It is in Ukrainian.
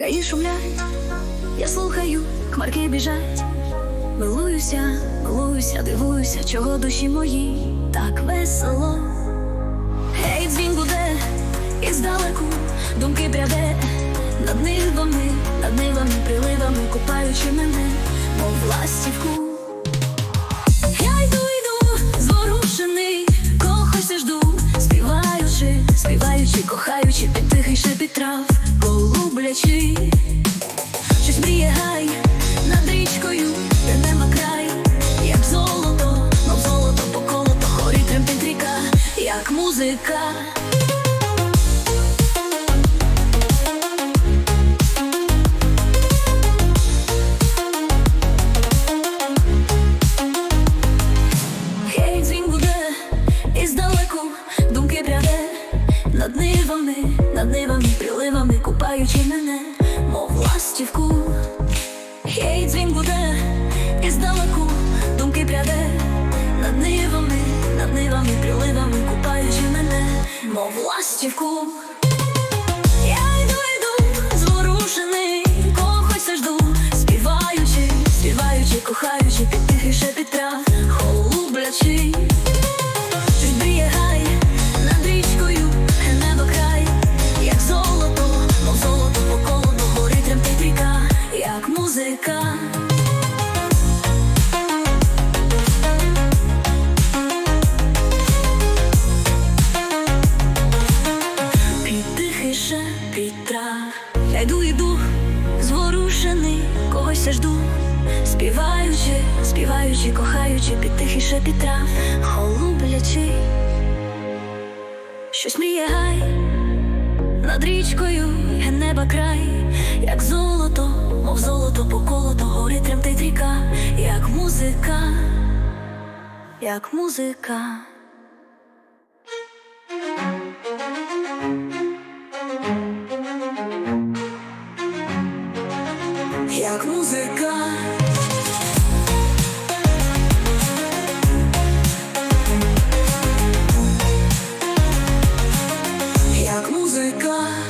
Гаї шумлять, я слухаю, хмарки біжать, милуюся, милуюся, дивуюся, чого душі мої так весело. Гей, дзвін буде і здалеку думки пряде над нивами, над нивами, приливами, купаючи мене, мов ластівку. Музика. Гей, дзвін буде і здалеку думки пряде над приливами, купаючи мене, мов ластівку. Гей, дзвін мов ластівку. Я йду, йду, зворушений, когось жду, співаючи, співаючи, кохаючи, під тихий шепіт трав, голублячи. Щось над річкою, небо край, як золото, трав Я йду, йду, зворушений, когось жду, співаючи, співаючи, кохаючи, під тихий шепіт трав, голублячи, щось мріє гай. Над річкою, є неба край, як золото, мов золото поколото, горить тремтить ріка, як музика, як музика. Як музика. Музика.